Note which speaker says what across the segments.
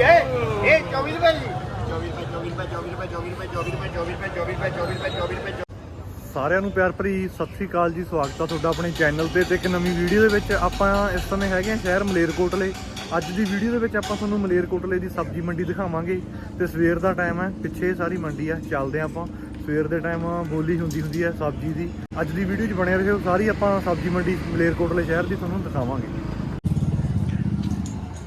Speaker 1: ਰੁਪਏ ਇਹ 24 ਰੁਪਏ ਜੀ। 24 ਰੁਪਏ 24 ਰੁਪਏ 24 ਰੁਪਏ 24 ਰੁਪਏ 24 ਰੁਪਏ 24 ਰੁਪਏ 24 ਰੁਪਏ 24 ਰੁਪਏ 24 ਰੁਪਏ
Speaker 2: ਸਾਰਿਆਂ ਨੂੰ ਪਿਆਰ ਭਰੀ ਸਤਿ ਸ੍ਰੀ ਅਕਾਲ ਜੀ, ਸਵਾਗਤ ਆ ਤੁਹਾਡਾ ਆਪਣੇ ਚੈਨਲ ਤੇ ਤੇ ਇੱਕ ਨਵੀਂ ਵੀਡੀਓ ਦੇ ਵਿੱਚ ਆਪਾਂ ਇਸ ਸਮੇਂ ਹੈਗੇ ਆ ਸ਼ਹਿਰ ਮਲੇਰਕੋਟਲੇ। ਅੱਜ ਦੀ ਵੀਡੀਓ ਦੇ ਵਿੱਚ ਆਪਾਂ ਤੁਹਾਨੂੰ ਮਲੇਰਕੋਟਲੇ ਦੀ ਸਬਜ਼ੀ ਮੰਡੀ ਦਿਖਾਵਾਂਗੇ ਤੇ ਸਵੇਰ ਦਾ ਟਾਈਮ ਹੈ, ਪਿੱਛੇ ਸਾਰੀ ਮੰਡੀ ਆ ਚੱਲਦੇ ਆ ਆਪਾਂ। ਸਵੇਰ ਦੇ ਟਾਈਮ ਬੋਲੀ ਹੁੰਦੀ ਹੁੰਦੀ ਹੈ ਸਬਜ਼ੀ ਦੀ। ਅੱਜ ਦੀ ਵੀਡੀਓ 'ਚ ਬਣੇ ਰਹੋ, ਸਾਰੀ ਆਪਾਂ ਸਬਜ਼ੀ ਮੰਡੀ ਮਲੇਰਕੋਟਲੇ ਸ਼ਹਿਰ ਦੀ ਤੁਹਾਨੂੰ ਦਿਖਾਵਾਂਗੇ।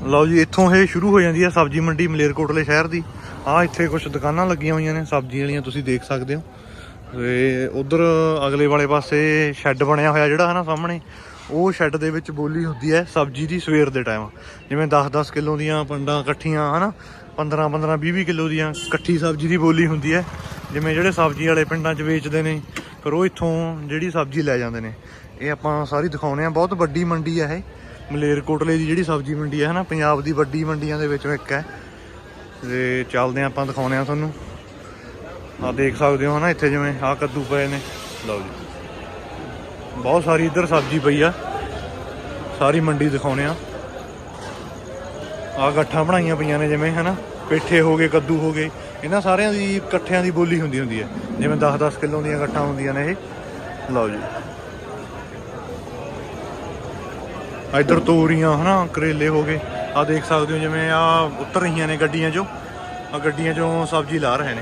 Speaker 2: ਲਓ ਜੀ, ਇੱਥੋਂ ਇਹ ਸ਼ੁਰੂ ਹੋ ਜਾਂਦੀ ਹੈ ਸਬਜ਼ੀ ਮੰਡੀ ਮਲੇਰਕੋਟਲੇ ਸ਼ਹਿਰ ਦੀ। ਆ ਇੱਥੇ ਕੁਝ ਦੁਕਾਨਾਂ ਲੱਗੀਆਂ ਹੋਈਆਂ ਨੇ, ਸਬਜ਼ੀ ਵਾਲੀਆਂ ਤੁਸੀਂ ਦੇਖ ਸਕਦੇ ਹੋ। ਤੇ ਉਧਰ ਅਗਲੇ ਵਾਲੇ ਪਾਸੇ ਸ਼ੈੱਡ ਬਣਿਆ ਹੋਇਆ ਜਿਹੜਾ ਹੈ ਨਾ ਸਾਹਮਣੇ, ਉਹ ਸ਼ੈੱਡ ਦੇ ਵਿੱਚ ਬੋਲੀ ਹੁੰਦੀ ਹੈ ਸਬਜ਼ੀ ਦੀ ਸਵੇਰ ਦੇ ਟਾਈਮ ਜਿਵੇਂ 10-10 ਕਿਲੋ ਦੀਆਂ ਪੰਡਾਂ ਇਕੱਠੀਆਂ ਹਨਾ 15-15 20-20 ਕਿਲੋ ਦੀਆਂ ਇਕੱਠੀ ਸਬਜ਼ੀ ਦੀ ਬੋਲੀ ਹੁੰਦੀ ਹੈ। ਜਿਵੇਂ ਜਿਹੜੇ ਸਬਜ਼ੀ ਵਾਲੇ ਪਿੰਡਾਂ 'ਚ ਵੇਚਦੇ ਨੇ, ਫਿਰ ਉਹ ਇੱਥੋਂ ਜਿਹੜੀ ਸਬਜ਼ੀ ਲੈ ਜਾਂਦੇ ਨੇ। ਇਹ ਆਪਾਂ ਸਾਰੀ ਦਿਖਾਉਣੇ ਆ, ਬਹੁਤ ਵੱਡੀ ਮੰਡੀ ਹੈ ਇਹ। ਮਲੇਰਕੋਟਲੇ ਦੀ ਜਿਹੜੀ ਸਬਜ਼ੀ ਮੰਡੀ ਹੈ ਹਨਾ, ਪੰਜਾਬ ਦੀ ਵੱਡੀ ਮੰਡੀਆਂ ਦੇ ਵਿੱਚੋਂ ਇੱਕ ਹੈ। ਤੇ ਚੱਲਦੇ ਆ ਆਪਾਂ ਦਿਖਾਉਣੇ ਆ ਤੁਹਾਨੂੰ। ਆ ਦੇਖ ਸਕਦੇ ਹੋ ਹਨਾ, ਇੱਥੇ ਜਿਵੇਂ ਆ ਕੱਦੂ ਪਏ ਨੇ। ਲਓ ਜੀ। ਬਹੁਤ ਸਾਰੀ ਇੱਧਰ ਸਬਜ਼ੀ ਪਈ ਆ। ਸਾਰੀ ਮੰਡੀ ਦਿਖਾਉਣੇ ਆ ਆ ਗੱਠਾਂ ਬਣਾਈਆਂ ਪਈਆਂ ਨੇ ਜਿਵੇਂ, ਹਨਾ। ਪੇਠੇ ਹੋ ਗਏ, ਕੱਦੂ ਹੋ ਗਏ। ਇਹਨਾਂ ਸਾਰਿਆਂ ਦੀ, ਇਕੱਠਿਆਂ ਦੀ ਬੋਲੀ ਹੁੰਦੀ ਹੁੰਦੀ ਹੈ। ਜਿਵੇਂ 10-10 ਕਿਲੋ ਦੀਆਂ ਗੱਠਾਂ ਹੁੰਦੀਆਂ ਨੇ ਇਹ। ਲਓ ਜੀ। ਇੱਧਰ ਤੋਰੀਆਂ ਹਨਾ, ਕਰੇਲੇ ਹੋ ਗਏ। ਆ ਦੇਖ ਸਕਦੇ ਹੋ ਜਿਵੇਂ ਆ ਉਤਰ ਰਹੀਆਂ ਨੇ ਗੱਡੀਆਂ 'ਚੋਂ। ਆ ਗੱਡੀਆਂ 'ਚੋਂ ਸਬਜ਼ੀ ਲਾ ਰਹੇ ਨੇ।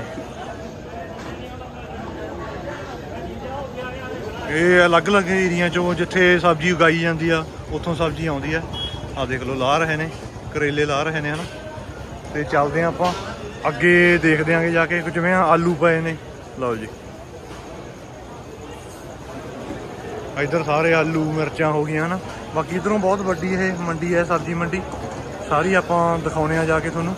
Speaker 2: ਇਹ ਅਲੱਗ-ਅਲੱਗ ਏਰੀਆ 'ਚੋਂ ਜਿੱਥੇ ਸਬਜ਼ੀ ਉਗਾਈ ਜਾਂਦੀ ਆ, ਉੱਥੋਂ ਸਬਜ਼ੀ ਆਉਂਦੀ ਆ। ਆ ਦੇਖ ਲਓ, ਲਾ ਰਹੇ ਨੇ, ਕਰੇਲੇ ਲਾ ਰਹੇ ਨੇ, ਹਨਾ। ਤੇ ਚੱਲਦੇ ਆ ਆਪਾਂ। ਅੱਗੇ ਦੇਖਦੇ ਆਂਗੇ ਜਾ ਕੇ ਜਿਵੇਂ ਆਲੂ ਪਏ ਨੇ। ਲਓ ਜੀ। ਇੱਧਰ ਸਾਰੇ ਆਲੂ, ਮਿਰਚਾਂ ਹੋ ਗਈਆਂ, ਹਨਾ। ਬਾਕੀ ਇਧਰੋਂ ਬਹੁਤ ਵੱਡੀ ਇਹ ਮੰਡੀ ਹੈ, ਸਬਜ਼ੀ ਮੰਡੀ। ਸਾਰੀ ਆਪਾਂ ਦਿਖਾਉਣੇ ਆ ਜਾ ਕੇ ਤੁਹਾਨੂੰ।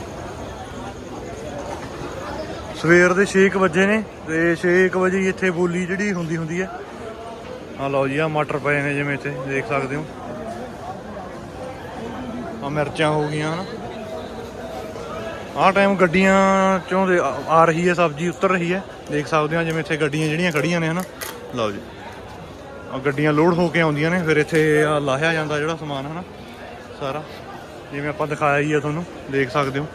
Speaker 2: ਸਵੇਰ ਦੇ 6 ਵਜੇ ਨੇ ਤੇ 6 ਵਜੇ ਇੱਥੇ ਬੋਲੀ ਜਿਹੜੀ ਹੁੰਦੀ ਹੁੰਦੀ ਹੈ। ਆ ਲਓ ਜੀ ਆ ਮਟਰ ਪਏ ਨੇ ਜਿਵੇਂ ਇੱਥੇ, ਦੇਖ ਸਕਦੇ ਹੋ। ਆ ਮਿਰਚਾਂ ਹੋ ਗਈਆਂ, ਹਨਾ। ਆਹ ਟਾਈਮ ਗੱਡੀਆਂ ਚੋਂ ਦੇ- ਆ- ਰਹੀ ਹੈ, ਸਬਜ਼ੀ ਉਤਰ ਰਹੀ ਹੈ। ਦੇਖ ਸਕਦੇ ਹੋ ਜਿਵੇਂ ਇੱਥੇ ਗੱਡੀਆਂ ਜਿਹੜੀਆਂ ਖੜੀਆਂ ਨੇ, ਹਨਾ। ਲਓ ਜੀ। ਗੱਡੀਆਂ ਲੋਡ ਹੋ ਕੇ ਆਉਂਦੀਆਂ ਨੇ, ਫਿਰ ਇੱਥੇ ਆ ਲਾਹਿਆ ਜਾਂਦਾ ਜਿਹੜਾ ਸਮਾਨ, ਹਨਾ? ਸਾਰਾ। ਜਿਵੇਂ ਆਪਾਂ ਦਿਖਾਇਆ ਹੀ ਆ ਤੁਹਾਨੂੰ, ਦੇਖ ਸਕਦੇ ਹੋ।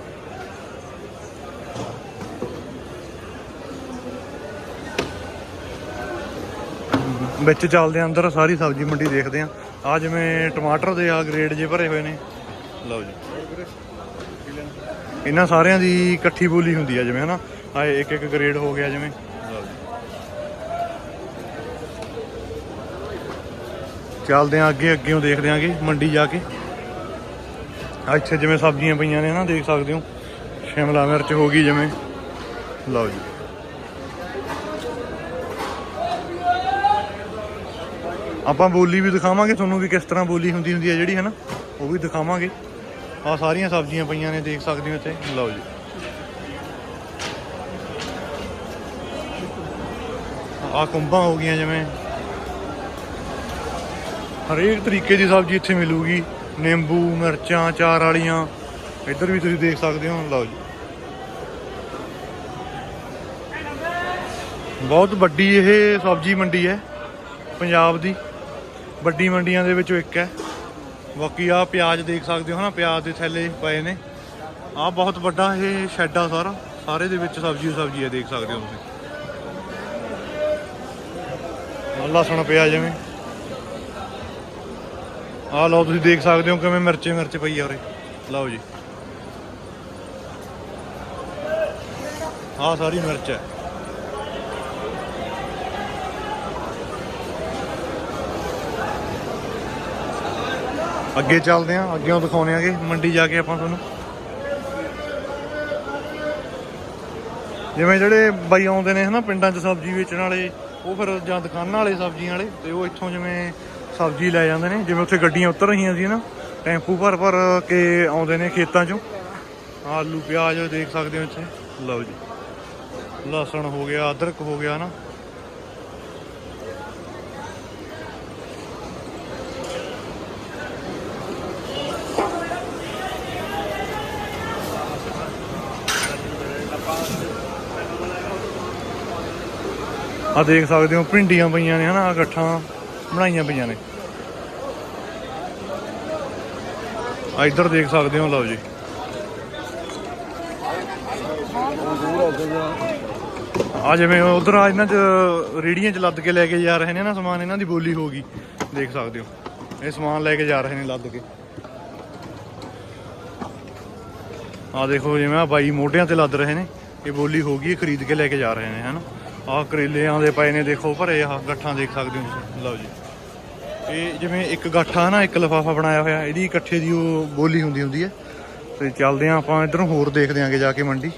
Speaker 2: ਵਿੱਚ ਚੱਲਦੇ ਆ ਅੰਦਰ, ਸਾਰੀ ਸਬਜ਼ੀ ਮੰਡੀ ਦੇਖਦੇ ਆ। ਆ ਜਿਵੇਂ ਟਮਾਟਰ ਦੇ ਆ ਗ੍ਰੇਡ ਜੇ ਭਰੇ ਹੋਏ ਨੇ। ਲਓ ਜੀ। ਇਹਨਾਂ ਸਾਰਿਆਂ ਦੀ ਇਕੱਠੀ ਬੋਲੀ ਹੁੰਦੀ ਆ ਜਿਵੇਂ, ਹਨਾ? ਆ ਇੱਕ ਇੱਕ ਗ੍ਰੇਡ ਹੋ ਗਿਆ ਜਿਵੇਂ ਲਓ ਜੀ ਚੱਲਦੇ ਆ, ਅੱਗੇ ਅੱਗੇੋਂ ਦੇਖਦੇ ਆਂਗੇ ਮੰਡੀ ਜਾ ਕੇ। ਇੱਥੇ ਜਿਵੇਂ ਸਬਜ਼ੀਆਂ ਪਈਆਂ ਨੇ ਨਾ, ਦੇਖ ਸਕਦੇ ਹੋ। ਸ਼ਿਮਲਾ ਮਿਰਚ ਹੋ ਗਈ ਜਿਵੇਂ। ਲਓ ਜੀ। ਆਪਾਂ ਬੋਲੀ ਵੀ ਦਿਖਾਵਾਂਗੇ, ਤੁਹਾਨੂੰ ਵੀ ਕਿਸ ਤਰ੍ਹਾਂ ਬੋਲੀ ਹੁੰਦੀ ਹੁੰਦੀ ਹੈ ਜਿਹੜੀ ਹੈ ਨਾ ਉਹ ਵੀ ਦਿਖਾਵਾਂਗੇ। ਆ ਸਾਰੀਆਂ ਸਬਜ਼ੀਆਂ ਪਈਆਂ ਨੇ, ਦੇਖ ਸਕਦੇ ਹੋ ਇੱਥੇ। ਲਓ ਜੀ। ਆ ਕੁੰਬਾਂ ਹੋ ਗਈਆਂ ਜਿਵੇਂ। ਹਰੇਕ ਤਰੀਕੇ ਦੀ ਸਬਜ਼ੀ ਇੱਥੇ ਮਿਲੂਗੀ। ਨਿੰਬੂ, ਮਿਰਚਾਂ, ਚਾਰ ਵਾਲੀਆਂ। ਇੱਧਰ ਵੀ ਤੁਸੀਂ ਦੇਖ ਸਕਦੇ ਹੋ, ਲਓ ਜੀ। ਬਹੁਤ ਵੱਡੀ ਇਹ ਸਬਜ਼ੀ ਮੰਡੀ ਹੈ, ਪੰਜਾਬ ਦੀ। ਵੱਡੀ ਮੰਡੀਆਂ ਦੇ ਵਿੱਚੋਂ ਇੱਕ ਹੈ। ਬਾਕੀ ਆ ਪਿਆਜ਼ ਦੇਖ ਸਕਦੇ ਹੋ ਨਾ ਪਿਆਜ਼ ਦੇ ਥੈਲੇ ਪਏ ਨੇ। ਆ ਬਹੁਤ ਵੱਡਾ ਇਹ ਸ਼ੈੱਡ ਆ ਸਾਰਾ। ਸਾਰੇ ਦੇ ਵਿੱਚ ਸਬਜ਼ੀ ਸਬਜ਼ੀ ਹੈ, ਦੇਖ ਸਕਦੇ ਹੋ ਤੁਸੀਂ। ਆਹ ਲਸਣ ਪਿਆ ਜਿਵੇਂ। ਆ ਲਓ ਤੁਸੀਂ ਦੇਖ ਸਕਦੇ ਹੋ ਕਿਵੇਂ ਮਿਰਚੇ ਮਿਰਚ ਪਈ ਆ ਉਰੇ। ਲਓ ਜੀ। ਆ ਸਾਰੀ ਮਿਰਚ ਹੈ। ਅੱਗੇ ਚੱਲਦੇ ਆਂ ਅੱਗੇੋਂ ਦਿਖਾਉਣੇ ਆਗੇ, ਮੰਡੀ ਜਾ ਕੇ ਆਪਾਂ ਤੁਹਾਨੂੰ। ਜਿਵੇਂ ਜਿਹੜੇ ਬਾਈ ਆਉਂਦੇ ਨੇ ਹਨਾ, ਪਿੰਡਾਂ 'ਚ ਸਬਜ਼ੀ ਵੇਚਣ ਵਾਲੇ, ਉਹ ਫਿਰ ਜਾਂ ਦੁਕਾਨਾਂ ਵਾਲੇ ਸਬਜ਼ੀਆਂ ਵਾਲੇ, ਤੇ ਉਹ ਇੱਥੋਂ ਜਿਵੇਂ ਸਬਜ਼ੀ ਲੈ ਜਾਂਦੇ ਨੇ, ਜਿਵੇਂ ਉੱਥੇ ਗੱਡੀਆਂ ਉਤਰ ਰਹੀਆਂ ਸੀ ਨਾ, ਟੈਂਪੂ ਭਰ ਭਰ ਕੇ ਆਉਂਦੇ ਨੇ ਖੇਤਾਂ 'ਚੋਂ। ਆਲੂ, ਪਿਆਜ਼ ਦੇਖ ਸਕਦੇ ਹੋ ਇੱਥੇ। ਲਓ ਜੀ। ਲਸਣ ਹੋ ਗਿਆ, ਅਦਰਕ ਹੋ ਗਿਆ ਨਾ। ਆ ਦੇਖ ਸਕਦੇ ਹੋ, ਭਿੰਡੀਆਂ ਪਈਆਂ ਨੇ ਹਨਾ, ਆਹ ਗੱਠਾਂ ਬਣਾਈਆਂ ਪਈਆਂ ਨੇ। ਇੱਧਰ ਦੇਖ ਸਕਦੇ ਹੋ, ਲਓ ਜੀ। ਆ ਜਿਵੇਂ ਉਧਰ ਆ ਇਹਨਾਂ ਚ ਰੇੜੀਆਂ ਚ ਲੱਦ ਕੇ ਲੈ ਕੇ ਜਾ ਰਹੇ ਨੇ ਨਾ ਸਮਾਨ, ਇਹਨਾਂ ਦੀ ਬੋਲੀ ਹੋ ਗਈ। ਦੇਖ ਸਕਦੇ ਹੋ, ਇਹ ਸਮਾਨ ਲੈ ਕੇ ਜਾ ਰਹੇ ਨੇ ਲੱਦ ਕੇ। ਆ ਦੇਖੋ ਜਿਵੇਂ ਆ ਬਾਈ ਮੋਢਿਆਂ ਤੇ ਲੱਦ ਰਹੇ ਨੇ, ਇਹ ਬੋਲੀ ਹੋ ਗਈ ਖਰੀਦ ਕੇ ਲੈ ਕੇ ਜਾ ਰਹੇ ਨੇ, ਹਨਾ। ਆ ਕਰੇਲਿਆਂ ਦੇ ਪਏ ਨੇ, ਦੇਖੋ ਭਰੇ ਆ, ਗੱਠਾਂ ਦੇਖ ਸਕਦੇ ਹੋ ਲਓ ਜੀ। ਇਹ ਜਿਵੇਂ ਇੱਕ ਗਾਠਾ ਨਾ, ਇੱਕ ਲਫਾਫਾ ਬਣਾਇਆ ਹੋਇਆ, ਇਹਦੀ ਇਕੱਠੇ ਦੀ ਉਹ ਬੋਲੀ ਹੁੰਦੀ ਹੁੰਦੀ ਹੈ। ਤੇ ਚੱਲਦੇ ਆ ਆਪਾਂ ਇਧਰੋਂ, ਹੋਰ ਦੇਖਦੇ ਆਂਗੇ ਜਾ ਕੇ ਮੰਡੀ।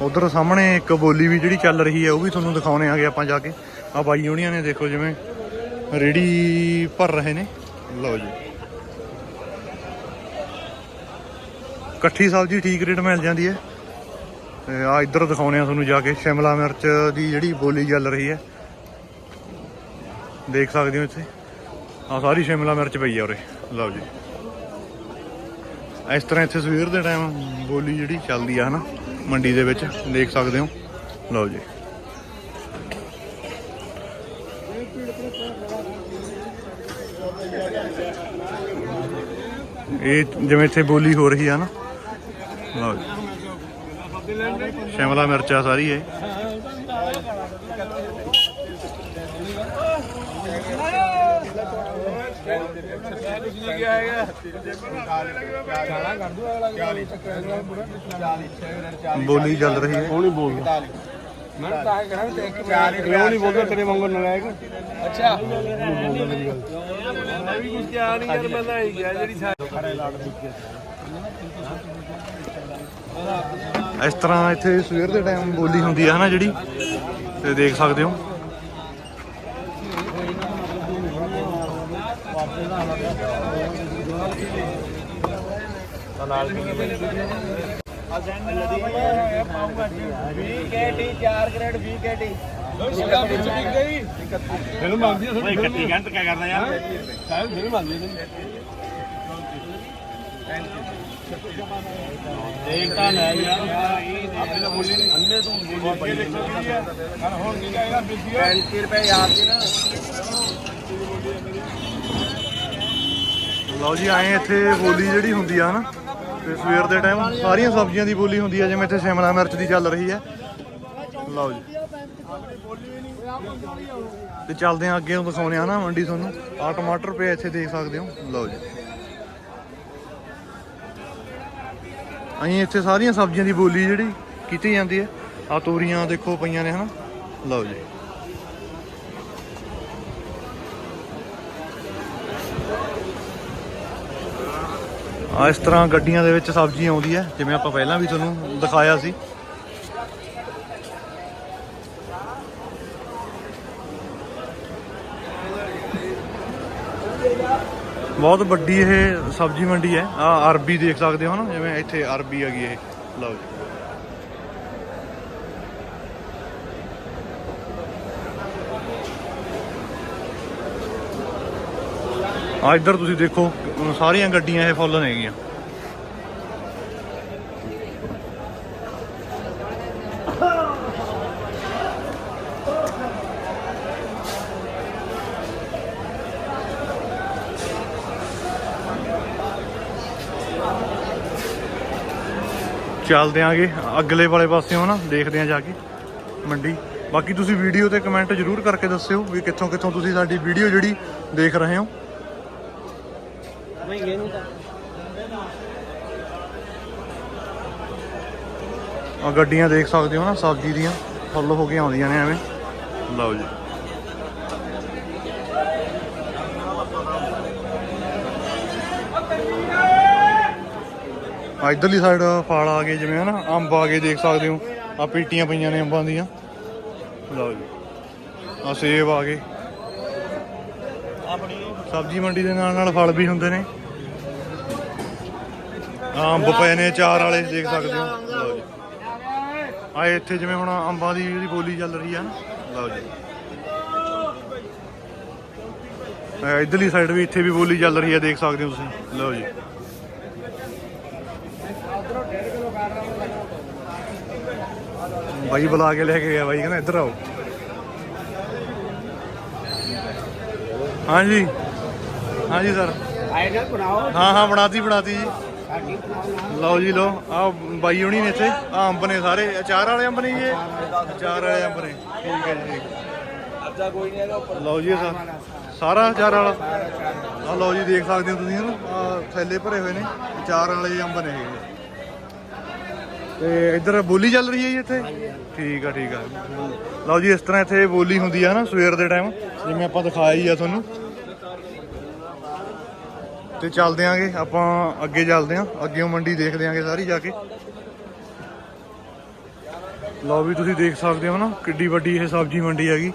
Speaker 2: ਉਧਰ ਸਾਹਮਣੇ ਇੱਕ ਬੋਲੀ ਵੀ ਜਿਹੜੀ ਚੱਲ ਰਹੀ ਹੈ, ਉਹ ਵੀ ਤੁਹਾਨੂੰ ਦਿਖਾਉਣੇ ਆਗੇ ਆਪਾਂ ਜਾ ਕੇ। ਆ ਬਾਈ ਹੋਣੀਆਂ ਨੇ, ਦੇਖੋ ਜਿਵੇਂ ਰੇੜੀ ਭਰ ਰਹੇ ਨੇ। ਲਓ ਜੀ। ਇਕੱਠੀ ਸਬਜ਼ੀ ਠੀਕ ਰੇਟ ਮਿਲ ਜਾਂਦੀ ਹੈ। ਤੇ ਆ ਇੱਧਰ ਦਿਖਾਉਣੇ ਆ ਤੁਹਾਨੂੰ ਜਾ ਕੇ, ਸ਼ਿਮਲਾ ਮਿਰਚ ਦੀ ਜਿਹੜੀ ਬੋਲੀ ਚੱਲ ਰਹੀ ਹੈ। ਦੇਖ ਸਕਦੇ ਹੋ ਇੱਥੇ। ਆ ਸਾਰੀ ਸ਼ਿਮਲਾ ਮਿਰਚ ਪਈ ਆ ਉਰੇ। ਲਓ ਜੀ। ਇਸ ਤਰ੍ਹਾਂ ਇੱਥੇ ਸਵੇਰ ਦੇ ਟਾਈਮ ਬੋਲੀ ਜਿਹੜੀ ਚੱਲਦੀ ਆ ਹਨਾ, ਮੰਡੀ ਦੇ ਵਿੱਚ, ਦੇਖ ਸਕਦੇ ਹੋ। ਲਓ ਜੀ। ਇਹ ਜਿਵੇਂ ਇੱਥੇ ਬੋਲੀ ਹੋ ਰਹੀ ਆ ਨਾ। ਲਓ ਜੀ। ਸ਼ਿਮਲਾ ਮਿਰਚ ਆ ਸਾਰੀ ਇਹ। ਬੋਲੀ ਚੱਲ ਰਹੀ ਹੈ।
Speaker 3: ਕੌਣ ਹੀ ਬੋਲਦਾ। ਮੈਂ ਤਾਂ ਇਹ ਕਰਾਂ ਤੇ ਇੱਕ ਕਿਉਂ ਨਹੀਂ ਬੋਲਦਾ ਤੇਰੇ ਵਾਂਗੂ ਨਲਾਇਕ? ਅੱਛਾ। ਬੋਲਦਾ ਮੇਰੀ ਗੱਲ। ਮੈਂ ਵੀ ਕੁਝ ਕਿਹਾ ਨਹੀਂ ਯਾਰ ਮੈਂ ਤਾਂ ਹੀ ਗਿਆ ਜਿਹੜੀ ਸਾਡੇ
Speaker 2: ਇਸ ਤਰ੍ਹਾਂ ਇੱਥੇ ਸਵੇਰ ਦੇ ਟਾਈਮ ਬੋਲੀ ਹੁੰਦੀ ਆ ਹਨਾ ਜਿਹੜੀ? ਤੇ ਦੇਖ ਸਕਦੇ ਹੋ।
Speaker 3: ਫਿਲਮ ਆਉਂਦੀ ਹੈ ਓਏ ਕੱਟੀ ਗੰਟ ਕਿਆ ਕਰਦਾ ਯਾਰ ਸਾਹਿਬ ਫਿਲਮ ਆਉਂਦੀ ਹੈ ਦੇਖਤਾ ਲੈ ਯਾਰ ਆਪੇ ਤਾਂ ਬੋਲੀ ਨਹੀਂ ਅੰਨੇ ਤੂੰ ਬੋਲੀ ਪਈ ਹੈ ਹੁਣ ਕੀ ਕਹੇਗਾ ਬਿੱਦੀ 35 ਰੁਪਏ ਯਾਦ ਦੀ ਨਾ
Speaker 2: ਲਓ ਜੀ, ਆਏ ਇੱਥੇ ਬੋਲੀ ਜਿਹੜੀ ਹੁੰਦੀ ਆ ਹਨਾ ਤੇ ਸਵੇਰ ਦੇ ਟਾਈਮ ਸਾਰੀਆਂ ਸਬਜ਼ੀਆਂ ਦੀ ਬੋਲੀ ਹੁੰਦੀ ਆ, ਜਿਵੇਂ ਇੱਥੇ ਸ਼ਿਮਲਾ ਮਿਰਚ ਦੀ ਚੱਲ ਰਹੀ ਹੈ ਲਓ ਜੀ। ਤੇ ਚੱਲਦੇ ਆ ਅੱਗੇ ਨੂੰ ਦਿਖਾਉਣੇ ਆ ਨਾ ਮੰਡੀ ਤੁਹਾਨੂੰ। ਆ ਟਮਾਟਰ ਪਏ ਇੱਥੇ ਦੇਖ ਸਕਦੇ ਹੋ। ਲਓ ਜੀ। ਅਸੀਂ ਇੱਥੇ ਸਾਰੀਆਂ ਸਬਜ਼ੀਆਂ ਦੀ ਬੋਲੀ ਜਿਹੜੀ ਕੀਤੀ ਜਾਂਦੀ ਹੈ ਆ ਤੋਰੀਆਂ ਦੇਖੋ ਪਈਆਂ ਨੇ, ਹਨਾ? ਲਓ ਜੀ। ਆ ਇਸ ਤਰ੍ਹਾਂ ਗੱਡੀਆਂ ਦੇ ਵਿੱਚ ਸਬਜ਼ੀ ਆਉਂਦੀ ਹੈ, ਜਿਵੇਂ ਆਪਾਂ ਪਹਿਲਾਂ ਵੀ ਤੁਹਾਨੂੰ ਦਿਖਾਇਆ ਸੀ। ਬਹੁਤ ਵੱਡੀ ਇਹ ਸਬਜ਼ੀ ਮੰਡੀ ਹੈ। ਆ ਅਰਬੀ ਦੇਖ ਸਕਦੇ ਹੋ ਨਾ, ਜਿਵੇਂ ਇੱਥੇ ਅਰਬੀ ਹੈਗੀ ਇਹ। ਲਓ ਜੀ। ਆ ਇੱਧਰ ਤੁਸੀਂ ਦੇਖੋ ਸਾਰੀਆਂ ਗੱਡੀਆਂ ਇਹ ਫੁੱਲ ਨੇਗੀਆਂ ਚੱਲਦੇ ਆਂਗੇ ਅਗਲੇ ਵਾਲੇ ਪਾਸਿਓਂ ਨਾ ਦੇਖਦੇ ਆਂ ਜਾ ਕੇ ਮੰਡੀ। ਬਾਕੀ ਤੁਸੀਂ ਵੀਡੀਓ ਤੇ ਕਮੈਂਟ ਜ਼ਰੂਰ ਕਰਕੇ ਦੱਸਿਓ ਵੀ ਕਿੱਥੋਂ ਕਿੱਥੋਂ ਤੁਸੀਂ ਸਾਡੀ ਵੀਡੀਓ ਜਿਹੜੀ ਦੇਖ ਰਹੇ ਹੋ। ਆ ਗੱਡੀਆਂ ਦੇਖ ਸਕਦੇ ਹੋ ਨਾ ਸਬਜ਼ੀ ਦੀਆਂ। ਫੁੱਲ ਹੋ ਕੇ ਆਉਂਦੀਆਂ ਨੇ ਐਵੇਂ। ਲਓ ਜੀ। ਆ ਇਧਰਲੀ ਸਾਈਡ ਫਲ ਆ ਗਏ ਜਿਵੇਂ ਹਨਾ? ਅੰਬ ਆ ਗਏ ਦੇਖ ਸਕਦੇ ਹੋ। ਆ ਪੇਟੀਆਂ ਪਈਆਂ ਨੇ ਅੰਬਾਂ ਦੀਆਂ। ਲਓ ਜੀ। ਆ ਸੇਬ ਆ ਗਏ। ਸਬਜ਼ੀ ਮੰਡੀ ਦੇ ਨਾਲ ਨਾਲ ਫਲ ਵੀ ਹੁੰਦੇ ਨੇ। ਅੰਬ ਪਏ ਨੇ ਚਾਰ ਵਾਲੇ ਦੇਖ ਸਕਦੇ ਹੋ। ਲਓ ਜੀ। ਆ ਇੱਥੇ ਜਿਵੇਂ ਹੁਣ ਅੰਬਾਂ ਦੀ ਜਿਹੜੀ ਬੋਲੀ ਚੱਲ ਰਹੀ ਆ ਨਾ ਲਓ ਜੀ। ਆ ਇਧਰਲੀ ਸਾਈਡ ਵੀ ਇੱਥੇ ਵੀ ਬੋਲੀ ਚੱਲ ਰਹੀ ਆ ਦੇਖ ਸਕਦੇ ਹੋ ਤੁਸੀਂ। ਲਓ ਜੀ। ਬਾਈ ਬੁਲਾ ਕੇ ਲੈ ਕੇ ਗਿਆ ਬਾਈ ਕਹਿੰਦਾ ਇੱਧਰ ਆਓ। ਹਾਂਜੀ। ਹਾਂਜੀ ਸਰ।
Speaker 3: ਆਏ ਨਾ ਬਣਾਓ।
Speaker 2: ਹਾਂ ਹਾਂ ਬਣਾਤੀ ਬਣਾਤੀ ਜੀ। ਲਓ ਜੀ, ਲਓ ਆ ਬਾਈ ਹੋਣੀ ਨੇ ਇੱਥੇ। ਆ ਅੰਬ ਨੇ ਸਾਰੇ। ਅਚਾਰ ਵਾਲੇ ਅੰਬ ਨੇ ਜੀ ਇਹ? ਅਚਾਰ ਵਾਲੇ ਅੰਬ ਨੇ। ਠੀਕ ਹੈ ਜੀ
Speaker 3: ਅੱਜਾ ਕੋਈ ਨਹੀਂ ਹੈਗਾ ਉੱਪਰ
Speaker 2: ਲਓ ਜੀ, ਇਹ ਸਾਰਾ ਅਚਾਰ ਵਾਲਾ। ਆ ਲਓ ਜੀ, ਦੇਖ ਸਕਦੇ ਹੋ ਤੁਸੀਂ ਹਨਾ ਥੈਲੇ ਭਰੇ ਹੋਏ ਨੇ। ਅਚਾਰ ਵਾਲੇ ਅੰਬ ਨੇ ਤੇ ਇੱਧਰ ਬੋਲੀ ਚੱਲ ਰਹੀ ਹੈ ਜੀ ਇੱਥੇ? ਠੀਕ ਆ ਠੀਕ ਆ। ਲਓ ਜੀ, ਇਸ ਤਰ੍ਹਾਂ ਇੱਥੇ ਬੋਲੀ ਹੁੰਦੀ ਆ ਨਾ, ਸਵੇਰ ਦੇ ਟਾਈਮ ਜਿਵੇਂ ਆਪਾਂ ਦਿਖਾਇਆ ਹੀ ਆ ਤੁਹਾਨੂੰ। ਤੇ ਚੱਲਦੇ ਆਂਗੇ ਆਪਾਂ ਅੱਗੇ ਚੱਲਦੇ ਆਂ ਅੱਗੇੋਂ ਮੰਡੀ ਦੇਖਦੇ ਆਂਗੇ ਸਾਰੀ ਜਾ ਕੇ। ਲਓ ਵੀ ਤੁਸੀਂ ਦੇਖ ਸਕਦੇ ਹੋ ਨਾ, ਕਿੱਡੀ ਵੱਡੀ ਇਹ ਸਬਜ਼ੀ ਮੰਡੀ ਹੈਗੀ।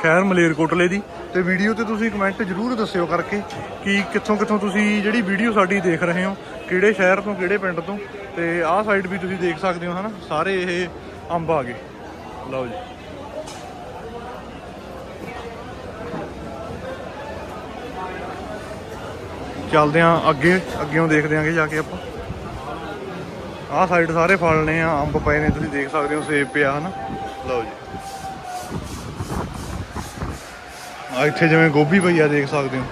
Speaker 2: ਸ਼ਹਿਰ ਮਲੇਰਕੋਟਲੇ ਦੀ। ਤੇ ਵੀਡੀਓ ਤੇ ਤੁਸੀਂ ਕਮੈਂਟ ਜਰੂਰ ਦੱਸਿਓ ਕਰਕੇ ਕਿ ਕਿੱਥੋਂ ਕਿੱਥੋਂ ਤੁਸੀਂ ਜਿਹੜੀ ਵੀਡੀਓ ਸਾਡੀ ਦੇਖ ਰਹੇ ਹੋ, ਕਿਹੜੇ ਸ਼ਹਿਰ ਤੋਂ, ਕਿਹੜੇ ਪਿੰਡ ਤੋਂ। ਤੇ ਆਹ ਸਾਈਡ ਵੀ ਤੁਸੀਂ ਦੇਖ ਸਕਦੇ ਹੋ ਹਨਾ, ਸਾਰੇ ਇਹ ਅੰਬ ਆ ਗਏ। ਲਓ ਜੀ। ਚੱਲਦੇ ਆਂ, ਅੱਗੇ ਅੱਗੇੋਂ ਦੇਖਦੇ ਆਂਗੇ ਜਾ ਕੇ ਆਪਾਂ। ਆਹ ਸਾਈਡ ਸਾਰੇ ਫਲ ਨੇ ਆ, ਅੰਬ ਪਏ ਨੇ, ਤੁਸੀਂ ਦੇਖ ਸਕਦੇ ਹੋ, ਸੇਬ ਪਿਆ, ਹਨਾ? ਲਓ ਜੀ। ਆ ਇੱਥੇ ਜਿਵੇਂ ਗੋਭੀ ਪਈ ਆ, ਦੇਖ ਸਕਦੇ ਹੋ।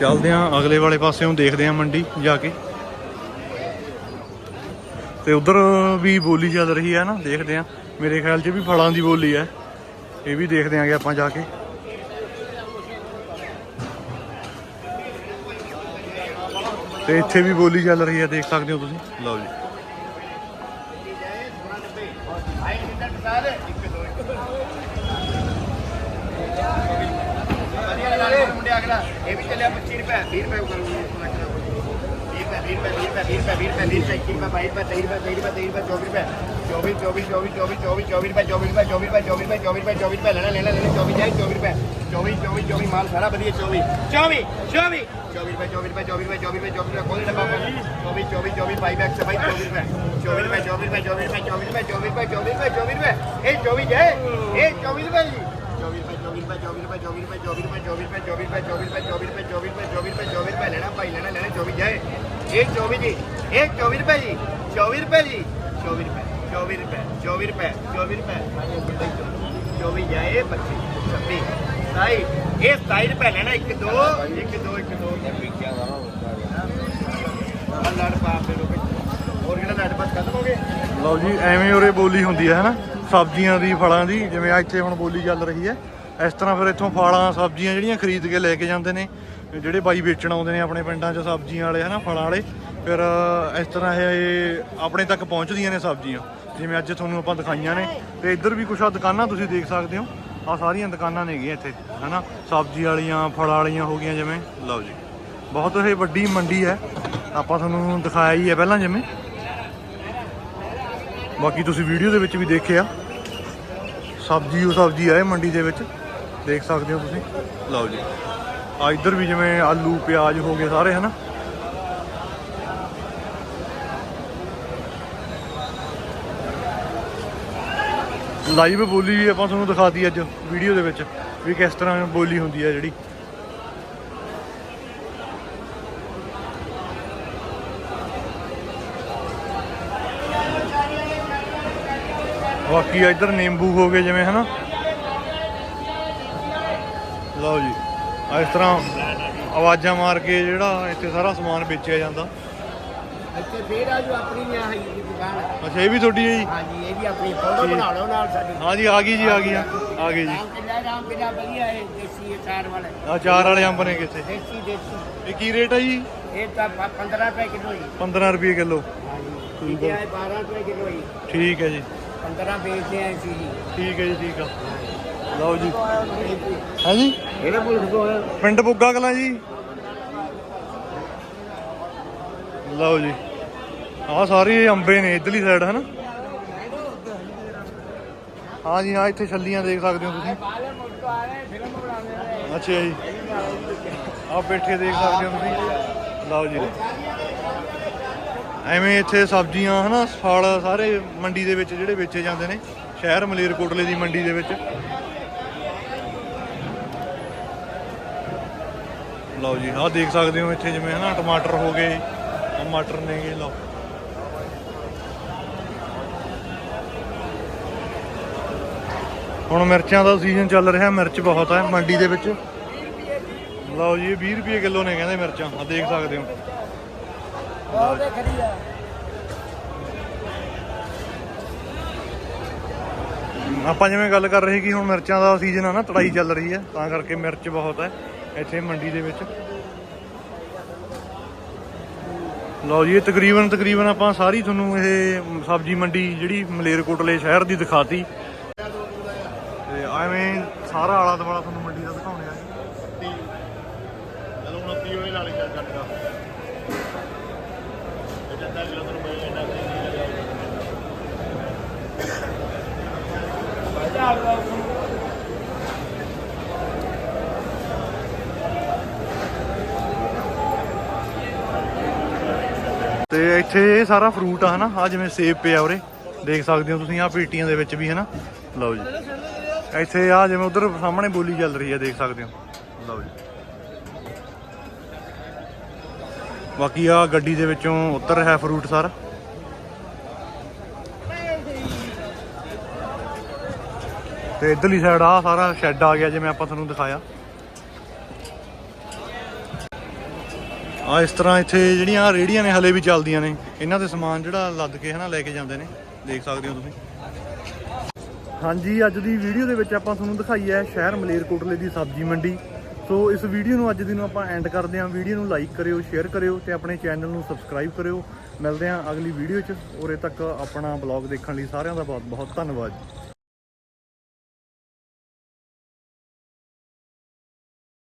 Speaker 2: ਚੱਲਦੇ ਆਂ, ਅਗਲੇ ਵਾਲੇ ਪਾਸੇ ਪਾਸਿਓਂ ਦੇਖਦੇ ਆਂ ਮੰਡੀ ਜਾ ਕੇ। ਤੇ ਉਧਰ ਵੀ ਬੋਲੀ ਚੱਲ ਰਹੀ ਹੈ ਨਾ, ਦੇਖਦੇ ਆਂ। ਮੇਰੇ ਖਿਆਲ 'ਚ ਵੀ ਫਲਾਂ ਦੀ ਬੋਲੀ ਹੈ। ਇਹ ਵੀ ਦੇਖਦੇ ਆਂਗੇ ਆਪਾਂ ਜਾ ਕੇ। ਤੇ ਇੱਥੇ ਵੀ ਬੋਲੀ ਚੱਲ ਰਹੀ ਹੈ, ਦੇਖ ਸਕਦੇ ਹੋ ਤੁਸੀਂ। ਲਓ ਜੀ।
Speaker 1: ਆਈ ਇੰਟਰ ਸਾਲ ਇੱਕ ਦੋ ਇੱਕ ਲਾਲੇ ਅਗਲਾ ਇਹ ਵੀ ਚੱਲਿਆ 25 ਰੁਪਏ 20 ਰੁਪਏ ਕਰੂੰਗੇ 20 ਰੁਪਏ 20 ਰੁਪਏ 20 ਰੁਪਏ 20 ਰੁਪਏ 20 ਰੁਪਏ 20 ਰੁਪਏ 22 ਰੁਪਏ 23 ਰੁਪਏ 23 ਰੁਪਏ 24 ਰੁਪਏ 24 24 24 24 ਰੁਪਏ 24 ਰੁਪਏ 24 24 24 ਰੁਪਏ ਲੈਣਾ ਲੈਣਾ ਲੈਣਾ 24 ਜਾਈ 24 ਰੁਪਏ 24 24 24 ਮਾਲ ਸਾਰਾ ਵਧੀਆ 24 24 24 24 ਰੁਪਏ 24 ਰੁਪਏ 24 ਰੁਪਏ 24 ਰੁਪਏ 24 ਰੁਪਏ ਕੋਈ ਡੱਬਾ 24 24 24 5 ਬੈਕ ਸੇ 24 ਰੁਪਏ 24 ਰੁਪਏ 24 ਰੁਪਏ 24 ਰੁਪਏ 24 ਰੁਪਏ 24 ਰੁਪਏ 24 ਰੁਪਏ 24 ਰੁਪਏ ਇਹ 24 ਜਾਏ ਇਹ 24 ਰੁਪਏ ਜੀ ਰੁਪਏ 24 ਰੁਪਏ 24 ਰੁਪਏ 24 ਰੁਪਏ 24 ਰੁਪਏ 24 ਰੁਪਏ 24 ਰੁਪਏ 24 ਰੁਪਏ 24 ਰੁਪਏ 24 ਰੁਪਏ ਲੈਣਾ ਭਾਈ ਲੈਣਾ ਲੈਣਾ 24 ਜਾਏ ਇਹ 24 ਜੀ ਇਹ 24 ਰੁਪਏ ਜੀ 24 ਰੁਪਏ ਜੀ 24 ਰੁਪਏ 24 ਰੁਪਏ 24 ਰੁਪਏ 24 ਰੁਪਏ 24 ਜਾਏ 25 26 27 ਇਹ 27 ਰੁਪਏ ਲੈਣਾ 1 2 1 2 1 2 ਲੜ ਪਾਪ ਦੇ ਹੋਰ ਕਿਹੜਾ ਲੜ ਪਾਸ ਖਤਮ ਹੋ ਗਏ
Speaker 2: ਲਓ ਜੀ ਐਵੇਂ ਉਰੇ ਬੋਲੀ ਹੁੰਦੀ ਹੈ ਹਨਾ ਸਬਜ਼ੀਆਂ ਦੀ ਫਲਾਂ ਦੀ ਜਿਵੇਂ ਇੱਥੇ ਹੁਣ ਬੋਲੀ ਚੱਲ ਰਹੀ ਹੈ ਇਸ ਤਰ੍ਹਾਂ ਫਿਰ ਇੱਥੋਂ ਫਲਾਂ, ਸਬਜ਼ੀਆਂ ਜਿਹੜੀਆਂ ਖਰੀਦ ਕੇ ਲੈ ਕੇ ਜਾਂਦੇ ਨੇ, ਜਿਹੜੇ ਬਾਈ ਵੇਚਣ ਆਉਂਦੇ ਨੇ ਆਪਣੇ ਪਿੰਡਾਂ 'ਚ ਸਬਜ਼ੀਆਂ ਵਾਲੇ, ਹਨਾ, ਫਲਾਂ ਵਾਲੇ, ਫਿਰ ਇਸ ਤਰ੍ਹਾਂ ਇਹ ਆਪਣੇ ਤੱਕ ਪਹੁੰਚਦੀਆਂ ਨੇ ਸਬਜ਼ੀਆਂ। ਜਿਵੇਂ ਅੱਜ ਤੁਹਾਨੂੰ ਆਪਾਂ ਦਿਖਾਈਆਂ ਨੇ, ਤੇ ਇੱਧਰ ਵੀ ਕੁਛ ਆ ਦੁਕਾਨਾਂ ਤੁਸੀਂ ਦੇਖ ਸਕਦੇ ਹੋ। ਆ ਸਾਰੀਆਂ ਦੁਕਾਨਾਂ ਨੇਗੀਆਂ ਇੱਥੇ, ਹਨਾ, ਸਬਜ਼ੀ ਵਾਲੀਆਂ, ਫਲ ਵਾਲੀਆਂ ਹੋ ਗਈਆਂ ਜਿਵੇਂ, ਲਓ ਜੀ। ਬਹੁਤ ਇਹ ਵੱਡੀ ਮੰਡੀ ਹੈ, ਆਪਾਂ ਤੁਹਾਨੂੰ ਦਿਖਾਇਆ ਹੀ ਹੈ ਪਹਿਲਾਂ ਜਿਵੇਂ। ਬਾਕੀ ਤੁਸੀਂ ਵੀਡੀਓ ਦੇ ਵਿੱਚ ਵੀ ਦੇਖਿਆ। ਸਬਜ਼ੀ ਉਹ ਸਬਜ਼ੀ ਆ ਇਹ ਮੰਡੀ ਦੇ ਵਿੱਚ। ਦੇਖ ਸਕਦੇ ਹੋ ਤੁਸੀਂ। ਲਓ ਜੀ। ਆ ਇੱਧਰ ਵੀ ਜਿਵੇਂ ਆਲੂ ਪਿਆਜ਼ ਹੋ ਗਏ ਸਾਰੇ ਹਨਾ? ਲਾਈਵ ਬੋਲੀ ਵੀ ਆਪਾਂ ਤੁਹਾਨੂੰ ਦਿਖਾਤੀ ਅੱਜ ਵੀਡੀਓ ਦੇ ਵਿੱਚ ਵੀ ਕਿਸ ਤਰ੍ਹਾਂ ਬੋਲੀ ਹੁੰਦੀ ਹੈ ਜਿਹੜੀ। ਬਾਕੀ ਇੱਧਰ ਨਿੰਬੂ ਹੋ ਗਏ ਜਿਵੇਂ ਹਨਾ? ਲਓ ਜੀ ਇਸ ਤਰ੍ਹਾਂ ਆਵਾਜ਼ਾਂ ਮਾਰ ਕੇ ਜਿਹੜਾ ਇੱਥੇ ਸਾਰਾ ਸਮਾਨ ਵੇਚਿਆ ਜਾਂਦਾ।
Speaker 1: ਇੱਥੇ ਫੇਰ ਆ ਜੋ ਆਪਣੀ ਨੇ ਆਹੀ ਦੀ ਦੁਕਾਨ
Speaker 2: ਅੱਛਾ ਇਹ ਵੀ ਤੁਹਾਡੀ ਹੈ ਜੀ?
Speaker 1: ਹਾਂਜੀ ਇਹ ਵੀ ਆਪਣੀ ਫੋਟੋ ਬਣਾ ਲਓ ਨਾਲ ਸਾਡੀ।
Speaker 2: ਹਾਂ ਜੀ ਆ ਗਈ ਜੀ ਆ ਗਈ ਆ ਗਈ ਜੀ।
Speaker 1: ਵਧੀਆ ਹੈ ਦੇਸੀ ਅਚਾਰ ਵਾਲਾ।
Speaker 2: ਆ ਚਾਰ ਵਾਲੇ ਅੰਬ ਨੇ ਕਿੱਥੇ?
Speaker 1: ਦੇਸੀ ਦੇਸੀ।
Speaker 2: ਇਹ ਕੀ ਰੇਟ ਹੈ ਜੀ?
Speaker 1: ਇਹ ਤਾਂ ਪ- 15 ਰੁਪਏ ਕਿਲੋ ਹੀ
Speaker 2: 15 ਰੁਪਏ ਕਿਲੋ।
Speaker 1: ਹਾਂਜੀ ਇਹ ਹੈ 12 ਰੁਪਏ ਕਿਲੋ ਹੀ
Speaker 2: ਠੀਕ ਹੈ ਜੀ।
Speaker 1: 15 ਵੇਚਦੇ ਆ ਸੀ ਜੀ।
Speaker 2: ਠੀਕ ਹੈ ਜੀ ਠੀਕ ਆ। ਲਓ ਜੀ। ਹੈ ਜੀ?
Speaker 1: ਇਹਨੇ ਪੁਲਿਸ ਕੋ
Speaker 2: ਪਿੰਡ ਬੁੱਗਾ ਕਲਾਂ ਜੀ। ਲਓ ਜੀ। ਆਹ ਸਾਰੇ ਅੰਬੇ ਨੇ ਇਧਰਲੀ ਸਾਈਡ ਹਨਾ? ਹਾਂ ਜੀ ਹਾਂ ਇੱਥੇ ਛੱਲੀਆਂ ਦੇਖ ਸਕਦੇ ਹੋ ਤੁਸੀਂ।
Speaker 1: ਆ
Speaker 2: ਅੱਛਾ ਜੀ। ਆਹ ਬੈਠੇ ਦੇਖ ਸਕਦੇ ਹੋ ਤੁਸੀਂ। ਲਓ ਜੀ। ਐਵੇਂ ਇੱਥੇ ਸਬਜ਼ੀਆਂ ਹਨਾ ਫਲ ਸਾਰੇ ਮੰਡੀ ਦੇ ਵਿੱਚ ਜਿਹੜੇ ਵੇਚੇ ਜਾਂਦੇ ਨੇ। ਸ਼ਹਿਰ ਮਲੇਰਕੋਟਲੇ ਦੀ ਮੰਡੀ ਦੇ ਵਿੱਚ। ਲਓ ਜੀ, ਆਹ ਦੇਖ ਸਕਦੇ ਹੋ ਇੱਥੇ ਜਿਵੇਂ ਹਨਾ ਟਮਾਟਰ ਹੋ ਗਏ, ਆਹ ਮਟਰ ਨੇਗੇ ਲਓ। ਹੁਣ ਮਿਰਚਾਂ ਦਾ ਸੀਜ਼ਨ ਚੱਲ ਰਿਹਾ, ਮਿਰਚ ਬਹੁਤ ਹੈ ਮੰਡੀ ਦੇ ਵਿੱਚ। ਲਓ ਜੀ 20 ਰੁਪਏ ਕਿਲੋ ਨੇ ਕਹਿੰਦੇ ਮਿਰਚਾਂ ਆ ਦੇਖ ਸਕਦੇ ਹੋ। ਆਪਾਂ ਜਿਵੇਂ ਗੱਲ ਕਰ ਰਹੇ ਕਿ ਹੁਣ ਮਿਰਚਾਂ ਦਾ ਸੀਜ਼ਨ ਆ ਨਾ, ਤੜਾਈ ਚੱਲ ਰਹੀ ਹੈ ਤਾਂ ਕਰਕੇ ਮਿਰਚ ਬਹੁਤ ਹੈ ਇੱਥੇ ਮੰਡੀ ਦੇ ਵਿੱਚ। ਲਓ ਜੀ ਇਹ ਤਕਰੀਬਨ ਤਕਰੀਬਨ ਆਪਾਂ ਸਾਰੀ ਤੁਹਾਨੂੰ ਇਹ ਸਬਜ਼ੀ ਮੰਡੀ ਜਿਹੜੀ ਮਲੇਰਕੋਟਲੇ ਸ਼ਹਿਰ ਦੀ ਦਿਖਾਤੀ। ਤੇ ਐਵੇਂ ਸਾਰਾ ਆਲਾ ਦੁਆਲਾ ਤੁਹਾਨੂੰ ਮੰਡੀ ਦਾ ਦਿਖਾਉਣੇ ਆ
Speaker 1: ਚਲੋ 29 ਹੋਏ ਨਾਲ ਚੱਲ ਇਹ ਜੱਟਾ ਜਿਹੜਾ ਤੁਹਾਨੂੰ ਮੈਂ ਇੰਨਾ
Speaker 2: ਤੇ ਇੱਥੇ ਇਹ ਸਾਰਾ ਫਰੂਟ ਆ ਹਨਾ ਆ ਜਿਵੇਂ ਸੇਬ ਪਿਆ ਉਰੇ, ਦੇਖ ਸਕਦੇ ਹੋ ਤੁਸੀਂ ਆ ਪੇਟੀਆਂ ਦੇ ਵਿੱਚ ਵੀ ਹਨਾ। ਲਓ ਜੀ। ਇੱਥੇ ਆ ਜਿਵੇਂ ਉਧਰ ਸਾਹਮਣੇ ਬੋਲੀ ਚੱਲ ਰਹੀ ਹੈ ਦੇਖ ਸਕਦੇ ਹੋ। ਲਓ ਜੀ। ਬਾਕੀ ਆ ਗੱਡੀ ਦੇ ਵਿੱਚੋਂ ਉਤਰ ਰਿਹਾ ਫਰੂਟ ਸਾਰਾ। ਤੇ ਇਧਰਲੀ ਸਾਈਡ ਆ ਸਾਰਾ ਸ਼ੈੱਡ ਆ ਗਿਆ, ਜਿਵੇਂ ਆਪਾਂ ਤੁਹਾਨੂੰ ਦਿਖਾਇਆ। ਆ ਇਸ ਤਰ੍ਹਾਂ ਇੱਥੇ ਜਿਹੜੀਆਂ ਰੇੜੀਆਂ ਨੇ ਹਲੇ ਵੀ ਚੱਲਦੀਆਂ ਨੇ, ਇਹਨਾਂ ਦੇ ਸਮਾਨ ਜਿਹੜਾ ਲੱਦ ਕੇ ਹਨਾ ਲੈ ਕੇ ਜਾਂਦੇ ਨੇ, ਦੇਖ ਸਕਦੇ ਹੋ ਤੁਸੀਂ। ਹਾਂਜੀ, ਅੱਜ ਦੀ ਵੀਡੀਓ ਦੇ ਵਿੱਚ ਆਪਾਂ ਤੁਹਾਨੂੰ ਦਿਖਾਈ ਹੈ ਸ਼ਹਿਰ ਮਲੇਰਕੋਟਲੇ ਦੀ ਸਬਜ਼ੀ ਮੰਡੀ। ਸੋ ਇਸ ਵੀਡੀਓ ਨੂੰ ਅੱਜ ਦੀ ਨੂੰ ਆਪਾਂ ਐਂਡ ਕਰਦੇ ਹਾਂ। ਵੀਡੀਓ ਨੂੰ ਲਾਈਕ ਕਰਿਓ ਸ਼ੇਅਰ ਕਰਿਓ ਤੇ ਆਪਣੇ ਚੈਨਲ ਨੂੰ ਸਬਸਕ੍ਰਾਈਬ ਕਰਿਓ। ਮਿਲਦੇ ਹਾਂ ਅਗਲੀ ਵੀਡੀਓ 'ਚ। ਉਰੇ ਤੱਕ ਆਪਣਾ ਬਲੌਗ ਦੇਖਣ ਲਈ ਸਾਰਿਆਂ ਦਾ ਬਹੁਤ ਬਹੁਤ ਧੰਨਵਾਦ।